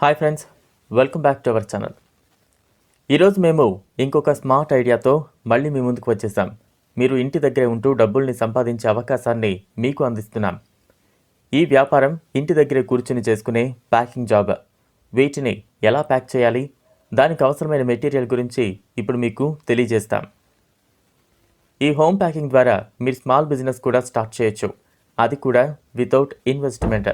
Hi friends welcome back to our channel ఈరోజు మేము ఇంకొక స్మార్ట్ ఐడియాతో మళ్ళీ మీ ముందుకు వచ్చేసాం. మీరు ఇంటి దగ్గరే ఉంటూ డబ్బుల్ని సంపాదించే అవకాశాన్ని మీకు అందిస్తున్నాం. ఈ వ్యాపారం ఇంటి దగ్గరే కూర్చుని చేసుకునే ప్యాకింగ్ జాబ్ వీటిని ఎలా ప్యాక్ చేయాలి? దానికి అవసరమైన మెటీరియల్ గురించి ఇప్పుడు మీకు తెలియజేస్తాం. ఈ హోమ్ ప్యాకింగ్ ద్వారా మీరు స్మాల్ బిజినెస్ కూడా స్టార్ట్ చేయొచ్చు. అది కూడా వితౌట్ ఇన్వెస్ట్మెంట్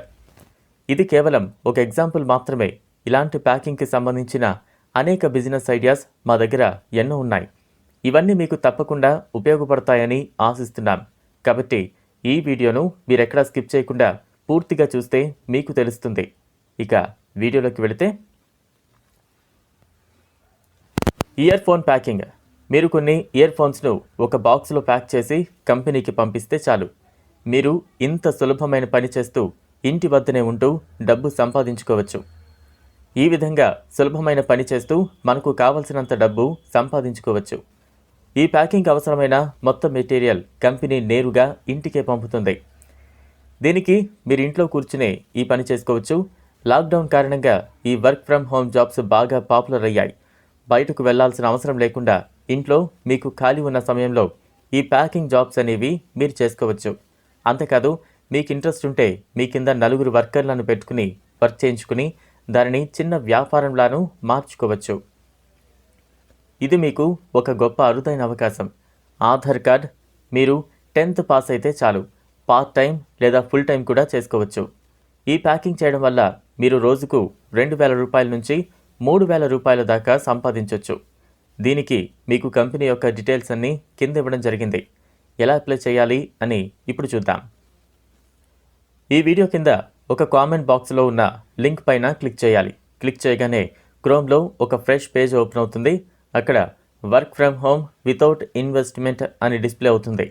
ఇది కేవలం ఒక ఎగ్జాంపుల్ మాత్రమే. ఇలాంటి ప్యాకింగ్కి సంబంధించిన అనేక బిజినెస్ ఐడియాస్ మా దగ్గర ఎన్నో ఉన్నాయి. ఇవన్నీ మీకు తప్పకుండా ఉపయోగపడతాయని ఆశిస్తున్నాం. కాబట్టి ఈ వీడియోను మీరెక్కడా స్కిప్ చేయకుండా పూర్తిగా చూస్తే మీకు తెలుస్తుంది. ఇక వీడియోలోకి వెళితే ఇయర్ ఫోన్ ప్యాకింగ్. మీరు కొన్ని ఇయర్ ఫోన్స్ను ఒక బాక్స్లో ప్యాక్ చేసి కంపెనీకి పంపిస్తే చాలు. మీరు ఇంత సులభమైన పని చేస్తూ ఇంటి వద్దనే ఉంటూ డబ్బు సంపాదించుకోవచ్చు. ఈ విధంగా సులభమైన పని చేస్తూ మనకు కావలసినంత డబ్బు సంపాదించుకోవచ్చు. ఈ ప్యాకింగ్ అవసరమైన మొత్తం మెటీరియల్ కంపెనీ నేరుగా ఇంటికే పంపుతుంది. దీనికి మీరు ఇంట్లో కూర్చునే ఈ పని చేసుకోవచ్చు. లాక్డౌన్ కారణంగా ఈ వర్క్ ఫ్రమ్ హోమ్ జాబ్స్ బాగా పాపులర్ అయ్యాయి. బయటకు వెళ్ళాల్సిన అవసరం లేకుండా ఇంట్లో మీకు ఖాళీ ఉన్న సమయంలో ఈ ప్యాకింగ్ జాబ్స్ అనేవి మీరు చేసుకోవచ్చు. అంతేకాదు మీకు ఇంట్రెస్ట్ ఉంటే మీ కింద నలుగురు వర్కర్లను పెట్టుకుని వర్క్ చేయించుకుని దానిని చిన్న వ్యాపారంలాను మార్చుకోవచ్చు. ఇది మీకు ఒక గొప్ప అరుదైన అవకాశం. ఆధార్ కార్డ్ మీరు టెన్త్ పాస్ అయితే చాలు. పార్ట్ టైం లేదా ఫుల్ టైం కూడా చేసుకోవచ్చు. ఈ ప్యాకింగ్ చేయడం వల్ల మీరు రోజుకు రెండు వేల రూపాయల నుంచి మూడు వేల రూపాయల దాకా సంపాదించవచ్చు దీనికి మీకు కంపెనీ యొక్క డీటెయిల్స్ అన్నీ కింద ఇవ్వడం జరిగింది. ఎలా అప్లై చేయాలి అని ఇప్పుడు చూద్దాం. ఈ వీడియో కింద ఒక కామెంట్ బాక్స్లో ఉన్న లింక్ పైన క్లిక్ చేయాలి. క్లిక్ చేయగానే క్రోమ్లో ఒక ఫ్రెష్ పేజ్ ఓపెన్ అవుతుంది. అక్కడ work from home without investment అని డిస్ప్లే అవుతుంది.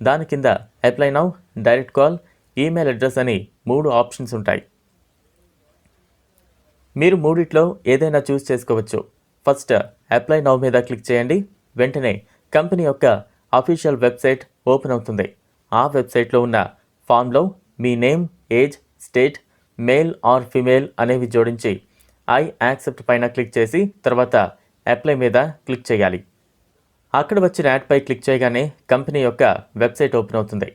దాని కింద apply now direct call email address అని మూడు ఆప్షన్స్ ఉంటాయి. మీరు మూడిట్లో ఏదైనా చూస్ చేసుకోవచ్చు. ఫస్ట్ అప్లై నౌ మీద క్లిక్ చేయండి. వెంటనే కంపెనీ యొక్క అఫీషియల్ వెబ్సైట్ ఓపెన్ అవుతుంది. ఆ వెబ్సైట్లో ఉన్న ఫామ్లో మీ name age state male or female అనేవి జోడించి ఐ యాక్సెప్ట్ పైన క్లిక్ చేసి తర్వాత అప్లై మీద క్లిక్ చేయాలి. అక్కడ వచ్చిన యాడ్పై క్లిక్ చేయగానే కంపెనీ యొక్క వెబ్సైట్ ఓపెన్ అవుతుంది.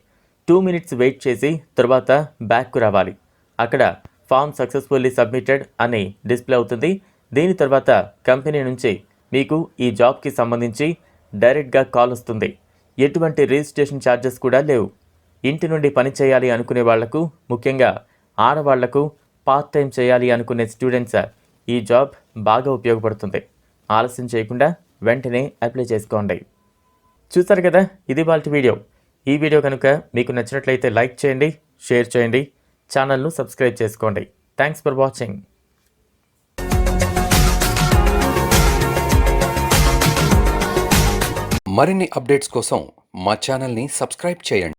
టూ మినిట్స్ వెయిట్ చేసి తర్వాత బ్యాక్కు రావాలి. అక్కడ ఫామ్ సక్సెస్ఫుల్లీ సబ్మిటెడ్ అని డిస్ప్లే అవుతుంది. దీని తర్వాత కంపెనీ నుంచి మీకు ఈ జాబ్కి సంబంధించి డైరెక్ట్గా కాల్ వస్తుంది. ఎటువంటి రిజిస్ట్రేషన్ ఛార్జెస్ కూడా లేవు. ఇంటి నుండి పని చేయాలి అనుకునే వాళ్ళకు ముఖ్యంగా ఆడవాళ్ళకు పార్ట్ టైం చేయాలి అనుకునే స్టూడెంట్స్ ఈ జాబ్ బాగా ఉపయోగపడుతుంది. ఆలస్యం చేయకుండా వెంటనే అప్లై చేసుకోండి. చూసారు కదా ఇది వాళ్ళ వీడియో. ఈ వీడియో కనుక మీకు నచ్చినట్లయితే లైక్ చేయండి షేర్ చేయండి ఛానల్ను సబ్స్క్రైబ్ చేసుకోండి. థ్యాంక్స్ ఫర్ వాచింగ్ మరిన్ని అప్డేట్స్ కోసం మా ఛానల్ని సబ్స్క్రైబ్ చేయండి.